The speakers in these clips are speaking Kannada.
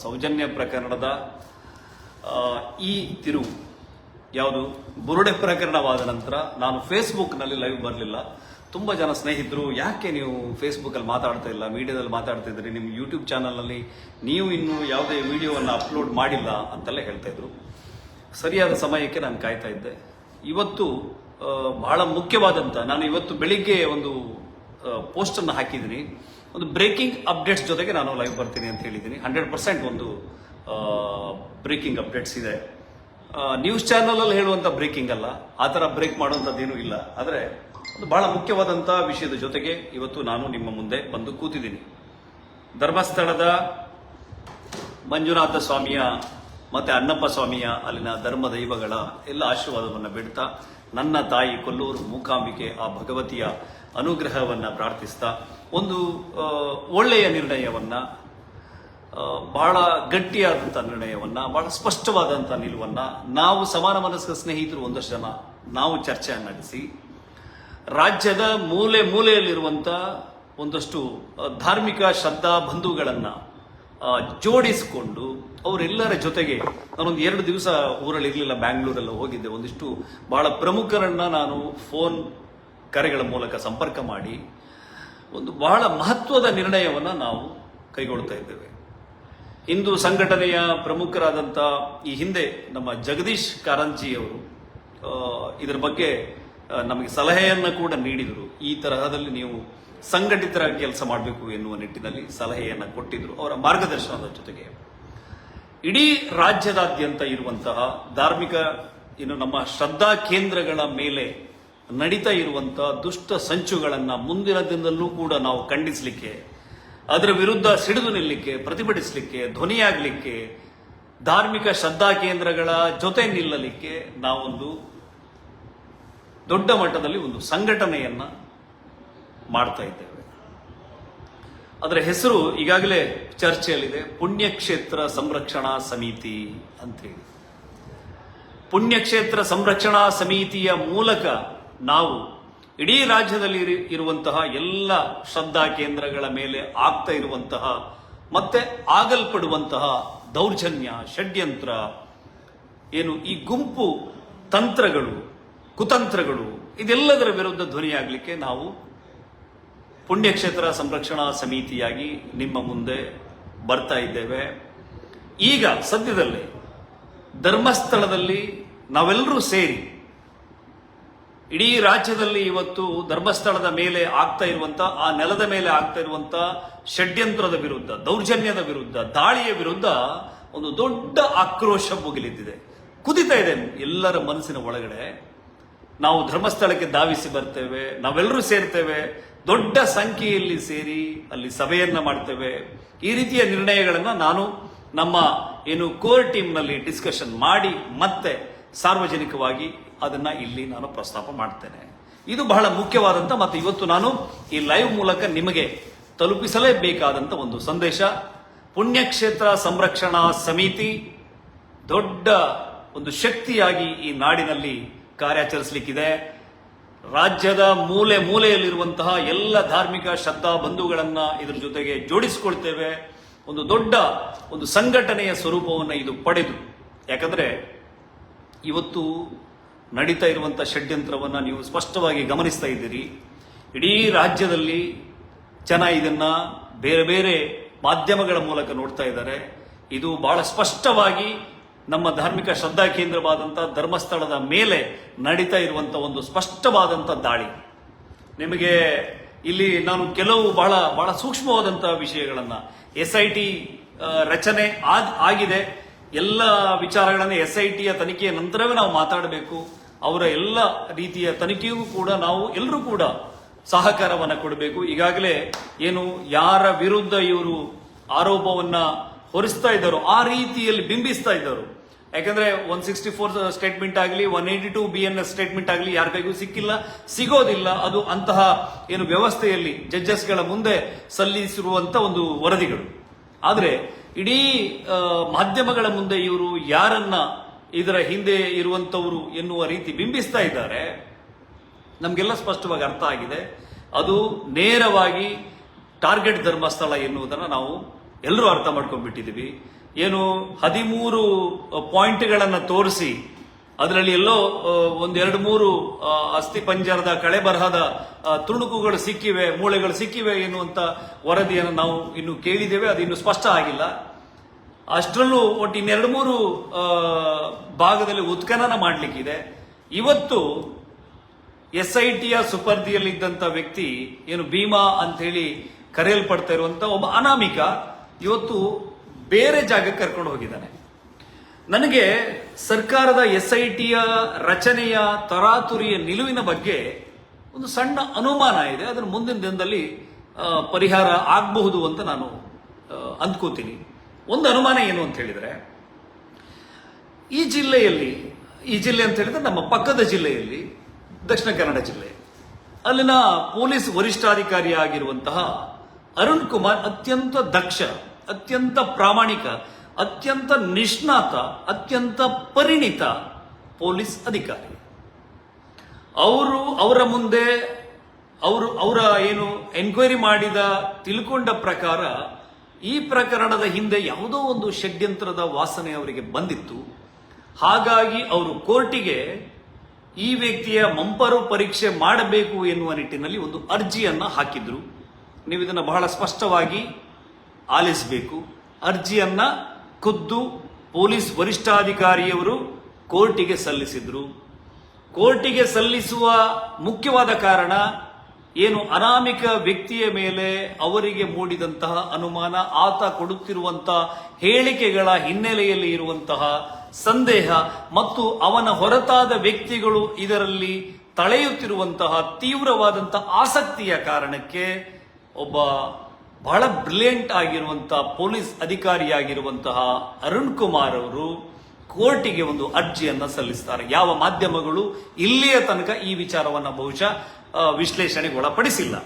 ಸೌಜನ್ಯ ಪ್ರಕರಣದ ಈ ತಿರುವು ಯಾವುದು? ಬುರುಡೆ ಪ್ರಕರಣವಾದ ನಂತರ ನಾನು ಫೇಸ್ಬುಕ್ನಲ್ಲಿ ಲೈವ್ ಬರಲಿಲ್ಲ. ತುಂಬ ಜನ ಸ್ನೇಹಿತರು, ಯಾಕೆ ನೀವು ಫೇಸ್ಬುಕ್ಕಲ್ಲಿ ಮಾತಾಡ್ತಾ ಇಲ್ಲ? ಮೀಡಿಯಾದಲ್ಲಿ ಮಾತಾಡ್ತಾ ಇದ್ರಿ ನಿಮ್ಮ ಯೂಟ್ಯೂಬ್ ಚಾನಲ್ನಲ್ಲಿ ನೀವು ಇನ್ನೂ ಯಾವುದೇ ವಿಡಿಯೋವನ್ನು ಅಪ್ಲೋಡ್ ಮಾಡಿಲ್ಲ ಅಂತೆಲ್ಲ ಹೇಳ್ತಾ ಇದ್ರು. ಸರಿಯಾದ ಸಮಯಕ್ಕೆ ನಾನು ಕಾಯ್ತಾ ಇದ್ದೆ. ಇವತ್ತು ಬಹಳ ಮುಖ್ಯವಾದಂಥ ನಾನು ಇವತ್ತು ಬೆಳಿಗ್ಗೆ ಒಂದು ಪೋಸ್ಟನ್ನು ಹಾಕಿದ್ದೀನಿ. ಒಂದು ಬ್ರೇಕಿಂಗ್ ಅಪ್ಡೇಟ್ಸ್ ಜೊತೆಗೆ ನಾನು ಲೈವ್ ಬರ್ತೀನಿ ಅಂತ ಹೇಳಿದ್ದೀನಿ. ಹಂಡ್ರೆಡ್ ಪರ್ಸೆಂಟ್ ಒಂದು ಬ್ರೇಕಿಂಗ್ ಅಪ್ಡೇಟ್ಸ್ ಇದೆ. ನ್ಯೂಸ್ ಚಾನಲಲ್ಲಿ ಹೇಳುವಂಥ ಬ್ರೇಕಿಂಗ್ ಅಲ್ಲ. ಆ ಥರ ಬ್ರೇಕ್ ಮಾಡುವಂಥದ್ದೇನೂ ಇಲ್ಲ. ಆದರೆ ಒಂದು ಬಹಳ ಮುಖ್ಯವಾದಂಥ ವಿಷಯದ ಜೊತೆಗೆ ಇವತ್ತು ನಾನು ನಿಮ್ಮ ಮುಂದೆ ಬಂದು ಕೂತಿದ್ದೀನಿ. ಧರ್ಮಸ್ಥಳದ ಮಂಜುನಾಥ ಸ್ವಾಮಿಯ ಮತ್ತೆ ಅನ್ನಪ್ಪ ಸ್ವಾಮಿಯ ಅಲ್ಲಿನ ಧರ್ಮ ದೈವಗಳ ಎಲ್ಲ ಆಶೀರ್ವಾದವನ್ನು ಬಿಡ್ತಾ ನನ್ನ ತಾಯಿ ಕೊಲ್ಲೂರು ಮೂಕಾಂಬಿಕೆ ಆ ಭಗವತಿಯ ಅನುಗ್ರಹವನ್ನು ಪ್ರಾರ್ಥಿಸ್ತಾ, ಒಂದು ಒಳ್ಳೆಯ ನಿರ್ಣಯವನ್ನು ಬಹಳ ಗಟ್ಟಿಯಾದಂಥ ನಿರ್ಣಯವನ್ನು, ಬಹಳ ಸ್ಪಷ್ಟವಾದಂಥ ನಿಲುವನ್ನು ನಾವು ಸಮಾನ ಮನಸ್ಕ ಸ್ನೇಹಿತರು ಒಂದಷ್ಟು ಜನ ನಾವು ಚರ್ಚೆ ನಡೆಸಿ, ರಾಜ್ಯದ ಮೂಲೆ ಮೂಲೆಯಲ್ಲಿರುವಂಥ ಒಂದಷ್ಟು ಧಾರ್ಮಿಕ ಶ್ರದ್ಧಾ ಬಂಧುಗಳನ್ನ ಜೋಡಿಸಿಕೊಂಡು ಅವರೆಲ್ಲರ ಜೊತೆಗೆ ನಾನೊಂದು ಎರಡು ದಿವಸ ಊರಲ್ಲಿ ಇರಲಿಲ್ಲ, ಬ್ಯಾಂಗ್ಳೂರೆಲ್ಲ ಹೋಗಿದ್ದೆ. ಒಂದಿಷ್ಟು ಬಹಳ ಪ್ರಮುಖರನ್ನ ನಾನು ಫೋನ್ ಕರೆಗಳ ಮೂಲಕ ಸಂಪರ್ಕ ಮಾಡಿ ಒಂದು ಬಹಳ ಮಹತ್ವದ ನಿರ್ಣಯವನ್ನು ನಾವು ಕೈಗೊಳ್ತಾ ಇದ್ದೇವೆ. ಹಿಂದೂ ಸಂಘಟನೆಯ ಪ್ರಮುಖರಾದಂಥ ಈ ಹಿಂದೆ ನಮ್ಮ ಜಗದೀಶ್ ಕಾರಂಜಿ ಅವರು ಇದರ ಬಗ್ಗೆ ನಮಗೆ ಸಲಹೆಯನ್ನು ಕೂಡ ನೀಡಿದರು. ಈ ತರಹದಲ್ಲಿ ನೀವು ಸಂಘಟಿತರಾಗಿ ಕೆಲಸ ಮಾಡಬೇಕು ಎನ್ನುವ ನಿಟ್ಟಿನಲ್ಲಿ ಸಲಹೆಯನ್ನು ಕೊಟ್ಟಿದ್ರು ಅವರ ಮಾರ್ಗದರ್ಶನದ ಜೊತೆಗೆ. ಇಡೀ ರಾಜ್ಯದಾದ್ಯಂತ ಇರುವಂತಹ ಧಾರ್ಮಿಕ, ಇನ್ನು ನಮ್ಮ ಶ್ರದ್ಧಾ ಕೇಂದ್ರಗಳ ಮೇಲೆ ನಡೀತಾ ಇರುವಂತಹ ದುಷ್ಟ ಸಂಚುಗಳನ್ನು ಮುಂದಿನ ದಿನದಲ್ಲೂ ಕೂಡ ನಾವು ಖಂಡಿಸಲಿಕ್ಕೆ, ಅದರ ವಿರುದ್ಧ ಸಿಡಿದು ನಿಲ್ಲಲಿಕ್ಕೆ ಪ್ರತಿಭಟಿಸಲಿಕ್ಕೆ, ಧ್ವನಿಯಾಗಲಿಕ್ಕೆ, ಧಾರ್ಮಿಕ ಶ್ರದ್ಧಾ ಕೇಂದ್ರಗಳ ಜೊತೆ ನಿಲ್ಲಲಿಕ್ಕೆ ನಾವೊಂದು ದೊಡ್ಡ ಮಟ್ಟದಲ್ಲಿ ಒಂದು ಸಂಘಟನೆಯನ್ನ ಮಾಡ್ತಾ ಇದ್ದೇವೆ. ಅದರ ಹೆಸರು ಈಗಾಗಲೇ ಚರ್ಚೆಯಲ್ಲಿದೆ, ಪುಣ್ಯಕ್ಷೇತ್ರ ಸಂರಕ್ಷಣಾ ಸಮಿತಿ ಅಂತೇಳಿ ಪುಣ್ಯಕ್ಷೇತ್ರ ಸಂರಕ್ಷಣಾ ಸಮಿತಿಯ ಮೂಲಕ ನಾವು ಇಡೀ ರಾಜ್ಯದಲ್ಲಿ ಇರುವಂತಹ ಎಲ್ಲ ಶ್ರದ್ಧಾ ಕೇಂದ್ರಗಳ ಮೇಲೆ ಆಗ್ತಾ ಇರುವಂತಹ, ಮತ್ತೆ ಆಗಲ್ಪಡುವಂತಹ ದೌರ್ಜನ್ಯ, ಷಡ್ಯಂತ್ರ, ಏನು ಈ ಗುಂಪು ತಂತ್ರಗಳು, ಕುತಂತ್ರಗಳು, ಇದೆಲ್ಲದರ ವಿರುದ್ಧ ಧ್ವನಿಯಾಗಲಿಕ್ಕೆ ನಾವು ಪುಣ್ಯಕ್ಷೇತ್ರ ಸಂರಕ್ಷಣಾ ಸಮಿತಿಯಾಗಿ ನಿಮ್ಮ ಮುಂದೆ ಬರ್ತಾ ಇದ್ದೇವೆ. ಈಗ ಸದ್ಯದಲ್ಲಿ ಧರ್ಮಸ್ಥಳದಲ್ಲಿ ನಾವೆಲ್ಲರೂ ಸೇರಿ ಇಡೀ ರಾಜ್ಯದಲ್ಲಿ ಇವತ್ತು ಧರ್ಮಸ್ಥಳದ ಮೇಲೆ ಆಗ್ತಾ ಇರುವಂಥ ಆ ನೆಲದ ಮೇಲೆ ಆಗ್ತಾ ಇರುವಂಥ ಷಡ್ಯಂತ್ರದ ವಿರುದ್ಧ, ದೌರ್ಜನ್ಯದ ವಿರುದ್ಧ, ದಾಳಿಯ ವಿರುದ್ಧ ಒಂದು ದೊಡ್ಡ ಆಕ್ರೋಶ ಮುಗಿಲಿದ್ದಿದೆ. ಕುದಿತಾ ಇದೆ ಎಲ್ಲರ ಮನಸ್ಸಿನ ಒಳಗಡೆ. ನಾವು ಧರ್ಮಸ್ಥಳಕ್ಕೆ ಧಾವಿಸಿ ಬರ್ತೇವೆ, ನಾವೆಲ್ಲರೂ ಸೇರ್ತೇವೆ. ದೊಡ್ಡ ಸಂಖ್ಯೆಯಲ್ಲಿ ಸೇರಿ ಅಲ್ಲಿ ಸಭೆಯನ್ನ ಮಾಡ್ತೇವೆ. ಈ ರೀತಿಯ ನಿರ್ಣಯಗಳನ್ನು ನಾನು ನಮ್ಮ ಏನು ಕೋರ್ ಟೀಮ್ನಲ್ಲಿ ಡಿಸ್ಕಷನ್ ಮಾಡಿ ಮತ್ತೆ ಸಾರ್ವಜನಿಕವಾಗಿ ಅದನ್ನ ಇಲ್ಲಿ ನಾನು ಪ್ರಸ್ತಾಪ ಮಾಡ್ತೇನೆ. ಇದು ಬಹಳ ಮುಖ್ಯವಾದಂತ ಮತ್ತು ಇವತ್ತು ನಾನು ಈ ಲೈವ್ ಮೂಲಕ ನಿಮಗೆ ತಲುಪಿಸಲೇಬೇಕಾದಂತ ಒಂದು ಸಂದೇಶ. ಪುಣ್ಯಕ್ಷೇತ್ರ ಸಂರಕ್ಷಣಾ ಸಮಿತಿ ದೊಡ್ಡ ಒಂದು ಶಕ್ತಿಯಾಗಿ ಈ ನಾಡಿನಲ್ಲಿ ಕಾರ್ಯಾಚರಿಸಲಿಕ್ಕಿದೆ. ರಾಜ್ಯದ ಮೂಲೆ ಮೂಲೆಯಲ್ಲಿರುವಂತಹ ಎಲ್ಲ ಧಾರ್ಮಿಕ ಶ್ರದ್ಧಾ ಬಂಧುಗಳನ್ನು ಇದರ ಜೊತೆಗೆ ಜೋಡಿಸಿಕೊಳ್ತೇವೆ. ಒಂದು ದೊಡ್ಡ ಒಂದು ಸಂಘಟನೆಯ ಸ್ವರೂಪವನ್ನು ಇದು ಪಡೆದು. ಯಾಕಂದ್ರೆ ಇವತ್ತು ನಡೀತಾ ಇರುವಂಥ ಷಡ್ಯಂತ್ರವನ್ನು ನೀವು ಸ್ಪಷ್ಟವಾಗಿ ಗಮನಿಸ್ತಾ ಇದ್ದೀರಿ. ಇಡೀ ರಾಜ್ಯದಲ್ಲಿ ಜನ ಇದನ್ನ ಬೇರೆ ಬೇರೆ ಮಾಧ್ಯಮಗಳ ಮೂಲಕ ನೋಡ್ತಾ ಇದ್ದಾರೆ. ಇದು ಬಹಳ ಸ್ಪಷ್ಟವಾಗಿ ನಮ್ಮ ಧಾರ್ಮಿಕ ಶ್ರದ್ಧಾ ಕೇಂದ್ರವಾದಂಥ ಧರ್ಮಸ್ಥಳದ ಮೇಲೆ ನಡೀತಾ ಇರುವಂಥ ಒಂದು ಸ್ಪಷ್ಟವಾದಂಥ ದಾಳಿ. ನಿಮಗೆ ಇಲ್ಲಿ ನಾನು ಕೆಲವು ಬಹಳ ಬಹಳ ಸೂಕ್ಷ್ಮವಾದಂತಹ ವಿಷಯಗಳನ್ನ ಎಸ್ ಐ ಟಿ ರಚನೆ ಆಗಿದೆ. ಎಲ್ಲ ವಿಚಾರಗಳನ್ನ ಎಸ್ ಐ ಟಿಯ ತನಿಖೆಯ ನಂತರವೇ ನಾವು ಮಾತಾಡಬೇಕು. ಅವರ ಎಲ್ಲ ರೀತಿಯ ತನಿಖೆಗೂ ಕೂಡ ನಾವು ಎಲ್ಲರೂ ಕೂಡ ಸಹಕಾರವನ್ನು ಕೊಡಬೇಕು. ಈಗಾಗಲೇ ಏನು, ಯಾರ ವಿರುದ್ಧ ಇವರು ಆರೋಪವನ್ನ ಹೊರಿಸ್ತಾ ಇದ್ದರು, ಆ ರೀತಿಯಲ್ಲಿ ಬಿಂಬಿಸ್ತಾ ಇದ್ದರು. ಯಾಕಂದ್ರೆ ಒನ್ ಸಿಕ್ಸ್ಟಿ ಫೋರ್ ಸ್ಟೇಟ್ಮೆಂಟ್ ಆಗಲಿ one eighty two B N S statement ಆಗಲಿ ಯಾರ ಕೈಗೂ ಸಿಕ್ಕಿಲ್ಲ, ಸಿಗೋದಿಲ್ಲ. ಅದು ಅಂತಹ ಏನು ವ್ಯವಸ್ಥೆಯಲ್ಲಿ ಜಡ್ಜಸ್ಗಳ ಮುಂದೆ ಸಲ್ಲಿಸಿರುವಂತ ಒಂದು ವರದಿಗಳು. ಆದರೆ ಇಡೀ ಮಾಧ್ಯಮಗಳ ಮುಂದೆ ಇವರು ಯಾರನ್ನ ಇದರ ಹಿಂದೆ ಇರುವಂತವರು ಎನ್ನುವ ರೀತಿ ಬಿಂಬಿಸ್ತಾ ಇದ್ದಾರೆ, ನಮಗೆಲ್ಲ ಸ್ಪಷ್ಟವಾಗಿ ಅರ್ಥ ಆಗಿದೆ. ಅದು ನೇರವಾಗಿ ಟಾರ್ಗೆಟ್ ಧರ್ಮಸ್ಥಳ ಎನ್ನುವುದನ್ನು ನಾವು ಎಲ್ಲರೂ ಅರ್ಥ ಮಾಡ್ಕೊಂಡ್ಬಿಟ್ಟಿದ್ದೀವಿ. ಏನು ಹದಿಮೂರು ಪಾಯಿಂಟ್ಗಳನ್ನು ತೋರಿಸಿ, ಅದರಲ್ಲಿ ಎಲ್ಲೋ ಒಂದೆರಡು ಮೂರು ಅಸ್ಥಿ ಪಂಜರದ ಕಳೆ ಬರಹದ ತುಣುಕುಗಳು ಸಿಕ್ಕಿವೆ, ಮೂಳೆಗಳು ಸಿಕ್ಕಿವೆ ಎನ್ನುವಂಥ ವರದಿಯನ್ನು ನಾವು ಇನ್ನು ಕೇಳಿದ್ದೇವೆ, ಅದು ಇನ್ನು ಸ್ಪಷ್ಟ ಆಗಿಲ್ಲ. ಅಷ್ಟರಲ್ಲೂ ಒಟ್ಟು ಇನ್ನೆರಡು ಮೂರು ಭಾಗದಲ್ಲಿ ಉತ್ಖನನ ಮಾಡಲಿಕ್ಕಿದೆ. ಇವತ್ತು ಎಸ್ ಐ ಟಿಯ ಸುಪರ್ದಿಯಲ್ಲಿದ್ದಂಥ ವ್ಯಕ್ತಿ ಏನು ಭೀಮಾ ಅಂತ ಹೇಳಿ ಕರೆಯಲ್ಪಡ್ತಾ ಇರುವಂಥ ಒಬ್ಬ ಅನಾಮಿಕ. ಇವತ್ತು ಬೇರೆ ಜಾಗಕ್ಕೆ ಕರ್ಕೊಂಡು ಹೋಗಿದ್ದಾನೆ. ನನಗೆ ಸರ್ಕಾರದ ಎಸ್ ಐ ಟಿಯ ರಚನೆಯ ತರಾತುರಿಯ ನಿಲುವಿನ ಬಗ್ಗೆ ಒಂದು ಸಣ್ಣ ಅನುಮಾನ ಇದೆ. ಅದನ್ನು ಮುಂದಿನ ದಿನದಲ್ಲಿ ಪರಿಹಾರ ಆಗಬಹುದು ಅಂತ ನಾನು ಅಂದ್ಕೋತೀನಿ. ಒಂದು ಅನುಮಾನ ಏನು ಅಂತ ಹೇಳಿದರೆ, ಈ ಜಿಲ್ಲೆಯಲ್ಲಿ, ಈ ಜಿಲ್ಲೆ ಅಂತ ಹೇಳಿದ್ರೆ ನಮ್ಮ ಪಕ್ಕದ ಜಿಲ್ಲೆಯಲ್ಲಿ, ದಕ್ಷಿಣ ಕನ್ನಡ ಜಿಲ್ಲೆ, ಅಲ್ಲಿನ ಪೊಲೀಸ್ ವರಿಷ್ಠಾಧಿಕಾರಿಯಾಗಿರುವಂತಹ ಅರುಣ್ ಕುಮಾರ್ ಅತ್ಯಂತ ದಕ್ಷ, ಅತ್ಯಂತ ಪ್ರಾಮಾಣಿಕ, ಅತ್ಯಂತ ನಿಷ್ಣಾತ, ಅತ್ಯಂತ ಪರಿಣಿತ ಪೊಲೀಸ್ ಅಧಿಕಾರಿ. ಅವರು ಅವರ ಮುಂದೆ, ಅವರು ಅವರ ಏನು ಎನ್ಕ್ವೈರಿ ಮಾಡಿದ ತಿಳ್ಕೊಂಡ ಪ್ರಕಾರ ಈ ಪ್ರಕರಣದ ಹಿಂದೆ ಯಾವುದೋ ಒಂದು ಷಡ್ಯಂತ್ರದ ವಾಸನೆ ಅವರಿಗೆ ಬಂದಿತ್ತು. ಹಾಗಾಗಿ ಅವರು ಕೋರ್ಟಿಗೆ ಈ ವ್ಯಕ್ತಿಯ ಮಂಪರು ಪರೀಕ್ಷೆ ಮಾಡಬೇಕು ಎನ್ನುವ ನಿಟ್ಟಿನಲ್ಲಿ ಒಂದು ಅರ್ಜಿಯನ್ನು ಹಾಕಿದ್ರು. ನೀವು ಇದನ್ನು ಬಹಳ ಸ್ಪಷ್ಟವಾಗಿ ಆಲಿಸಬೇಕು. ಅರ್ಜಿಯನ್ನು ಖುದ್ದು ಪೊಲೀಸ್ ವರಿಷ್ಠಾಧಿಕಾರಿಯವರು ಕೋರ್ಟಿಗೆ ಸಲ್ಲಿಸಿದರು. ಕೋರ್ಟಿಗೆ ಸಲ್ಲಿಸುವ ಮುಖ್ಯವಾದ ಕಾರಣ ಏನು ಅನಾಮಿಕ ವ್ಯಕ್ತಿಯ ಮೇಲೆ ಅವರಿಗೆ ಮೂಡಿದಂತಹ ಅನುಮಾನ, ಆತ ಕೊಡುತ್ತಿರುವಂತಹ ಹೇಳಿಕೆಗಳ ಹಿನ್ನೆಲೆಯಲ್ಲಿ ಇರುವಂತಹ ಸಂದೇಹ ಮತ್ತು ಅವನ ಹೊರತಾದ ವ್ಯಕ್ತಿಗಳು ಇದರಲ್ಲಿ ತಳೆಯುತ್ತಿರುವಂತಹ ತೀವ್ರವಾದಂತಹ ಆಸಕ್ತಿಯ ಕಾರಣಕ್ಕೆ ಒಬ್ಬ ಬಹಳ ಬ್ರಿಲಿಯಂಟ್ ಆಗಿರುವಂತಹ ಪೊಲೀಸ್ ಅಧಿಕಾರಿಯಾಗಿರುವಂತಹ ಅರುಣ್ ಕುಮಾರ್ ಅವರು ಕೋರ್ಟಿಗೆ ಒಂದು ಅರ್ಜಿಯನ್ನು ಸಲ್ಲಿಸ್ತಾರೆ. ಯಾವ ಮಾಧ್ಯಮಗಳು ಇಲ್ಲಿಯ ತನಕ ಈ ವಿಚಾರವನ್ನ ಬಹುಶಃ ವಿಶ್ಲೇಷಣೆಗೆ ಒಳಪಡಿಸಿಲ್ಲ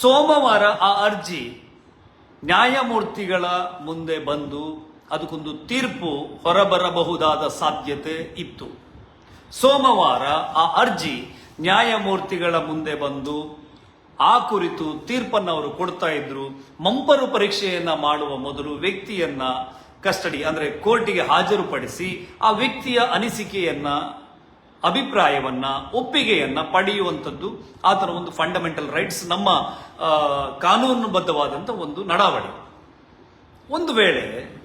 ಸೋಮವಾರ ಆ ಅರ್ಜಿ ನ್ಯಾಯಮೂರ್ತಿಗಳ ಮುಂದೆ ಬಂದು ಅದಕ್ಕೊಂದು ತೀರ್ಪು ಹೊರಬರಬಹುದಾದ ಸಾಧ್ಯತೆ ಇತ್ತು. ಸೋಮವಾರ ಆ ಅರ್ಜಿ ನ್ಯಾಯಮೂರ್ತಿಗಳ ಮುಂದೆ ಬಂದು ಆ ಕುರಿತು ತೀರ್ಪನ್ನು ಅವರು ಕೊಡ್ತಾ ಇದ್ರು. ಮಂಪರು ಪರೀಕ್ಷೆಯನ್ನ ಮಾಡುವ ಮೊದಲು ವ್ಯಕ್ತಿಯನ್ನ ಕಸ್ಟಡಿ, ಅಂದ್ರೆ ಕೋರ್ಟಿಗೆ ಹಾಜರುಪಡಿಸಿ ಆ ವ್ಯಕ್ತಿಯ ಅನಿಸಿಕೆಯನ್ನ, ಅಭಿಪ್ರಾಯವನ್ನ, ಒಪ್ಪಿಗೆಯನ್ನ ಪಡೆಯುವಂಥದ್ದು ಆತನ ಒಂದು ಫಂಡಮೆಂಟಲ್ ರೈಟ್ಸ್ ನಮ್ಮ ಕಾನೂನುಬದ್ಧವಾದಂಥ ಒಂದು ನಡಾವಳಿ. ಒಂದು ವೇಳೆ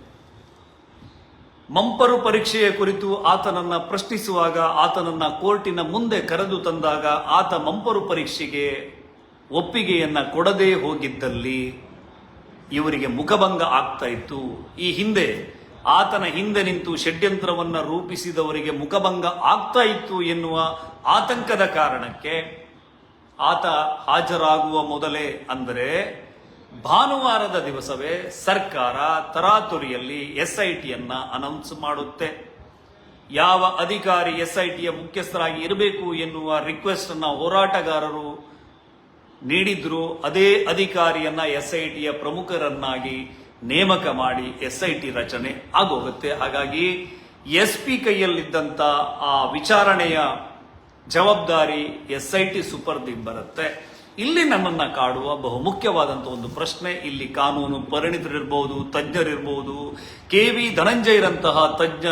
ಮಂಪರು ಪರೀಕ್ಷೆಯ ಕುರಿತು ಆತನನ್ನ ಪ್ರಶ್ನಿಸುವಾಗ, ಆತನನ್ನ ಕೋರ್ಟಿನ ಮುಂದೆ ಕರೆದು ತಂದಾಗ ಆತ ಮಂಪರು ಪರೀಕ್ಷೆಗೆ ಒಪ್ಪಿಗೆಯನ್ನ ಕೊಡದೇ ಹೋಗಿದ್ದಲ್ಲಿ ಇವರಿಗೆ ಮುಖಭಂಗ ಆಗ್ತಾ ಇತ್ತು. ಈ ಹಿಂದೆ ಆತನ ಹಿಂದೆ ನಿಂತು ಷಡ್ಯಂತ್ರವನ್ನು ರೂಪಿಸಿದವರಿಗೆ ಮುಖಭಂಗ ಆಗ್ತಾ ಇತ್ತು ಎನ್ನುವ ಆತಂಕದ ಕಾರಣಕ್ಕೆ ಆತ ಹಾಜರಾಗುವ ಮೊದಲೇ ಅಂದರೆ ಭಾನುವಾರದ ದಿವಸವೇ ಸರ್ಕಾರ ತರಾತುರಿಯಲ್ಲಿ ಎಸ್ಐಟಿಯನ್ನ ಅನೌನ್ಸ್ ಮಾಡುತ್ತೆ. ಯಾವ ಅಧಿಕಾರಿ ಎಸ್ಐಟಿಯ ಮುಖ್ಯಸ್ಥರಾಗಿ ಇರಬೇಕು ಎನ್ನುವ ರಿಕ್ವೆಸ್ಟ್ ಅನ್ನ ಹೋರಾಟಗಾರರು ನೀಡಿದ್ರು ಅದೇ ಅಧಿಕಾರಿಯನ್ನ ಟಿಯ ಪ್ರಮುಖರನ್ನಾಗಿ ನೇಮಕ ಮಾಡಿ ಎಸ್ ಐ ಟಿ ರಚನೆ ಆಗೋಗುತ್ತೆ. ಹಾಗಾಗಿ ಎಸ್ ಪಿ ಕೈಯಲ್ಲಿದ್ದಂಥ ಆ ವಿಚಾರಣೆಯ ಜವಾಬ್ದಾರಿ ಎಸ್ ಐ ಟಿ ಸುಪರ್ದಿಗೆ ಬರುತ್ತೆ. ಇಲ್ಲಿ ನಮ್ಮನ್ನ ಕಾಡುವ ಬಹು ಮುಖ್ಯವಾದಂತ ಒಂದು ಪ್ರಶ್ನೆ, ಇಲ್ಲಿ ಕಾನೂನು ಪರಿಣಿತರಿರ್ಬೋದು, ತಜ್ಞರಿರ್ಬೋದು, ಕೆ ವಿ ಧನಂಜಯರಂತಹ ತಜ್ಞ